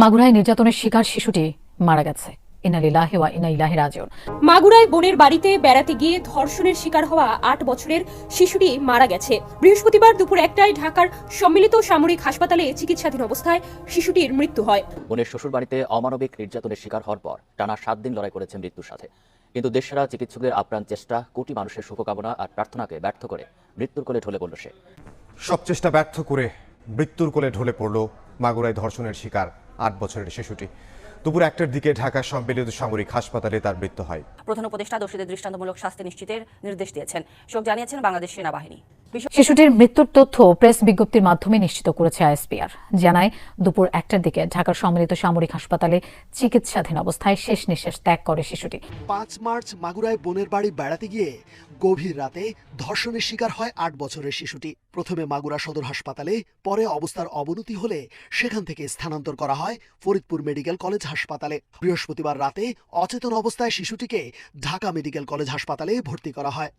মাগুরায় নির্যাতনের শিকার শিশুটি মারা গেছে। ইনালিল্লাহি ওয়া ইনা ইলাহি রাজিউন। মাগুরায় বোনের বাড়িতে বেড়াতে গিয়ে ধর্ষণের শিকার হওয়া আট বছরের শিশুটি মারা গেছে। বৃহস্পতিবার দুপুর একটায় ঢাকার সম্মিলিত সামরিক হাসপাতালে চিকিৎসাধীন অবস্থায় শিশুটির মৃত্যু হয়। বোনের শ্বশুর বাড়িতে অমানবিক নির্যাতনের শিকার হওয়ার পর টানা সাত দিন লড়াই করেছে মৃত্যুর সাথে। কিন্তু দেশসেরা চিকিৎসকদের আপ্রাণ চেষ্টা কোটি মানুষের শুভকামনা আর প্রার্থনাকে ব্যর্থ করে মৃত্যুর কোলে ঢলে পড়ল সে। সব চেষ্টা ব্যর্থ করে মৃত্যুর কোলে ঢলে পড়ল মাগুরায় ধর্ষণের শিকার, আট বছরের শিশুটি। দুপুর একটার দিকে ঢাকা সম্মিলিত সামরিক হাসপাতালে তার মৃত্যু হয়। প্রধান উপদেষ্টা দোষীদের দৃষ্টান্তমূলক শাস্তি নিশ্চিতের নির্দেশ দিয়েছেন। শোক জানিয়েছেন বাংলাদেশ সেনাবাহিনী। শিশুটির মৃত্যুর তথ্য প্রেস বিজ্ঞপ্তির মাধ্যমে নিশ্চিত করেছে আইএসপিআর জানায়, দুপুর একটার দিকে ঢাকার সম্মিলিত সামরিক হাসপাতালে চিকিৎসাধীন অবস্থায় শেষ নিঃশ্বাস ত্যাগ করে শিশুটি। পাঁচ মার্চ মাগুরায় বোনের বাড়ি বেড়াতে গিয়ে গভীর রাতে ধর্ষণের শিকার হয় আট বছরের শিশুটি। প্রথমে মাগুরা সদর হাসপাতালে, পরে অবস্থার অবনতি হলে সেখান থেকে স্থানান্তর করা হয় ফরিদপুর মেডিকেল কলেজ হাসপাতালে। বৃহস্পতিবার রাতে অচেতন অবস্থায় শিশুটিকে ঢাকা মেডিকেল কলেজ হাসপাতালে ভর্তি করা হয়।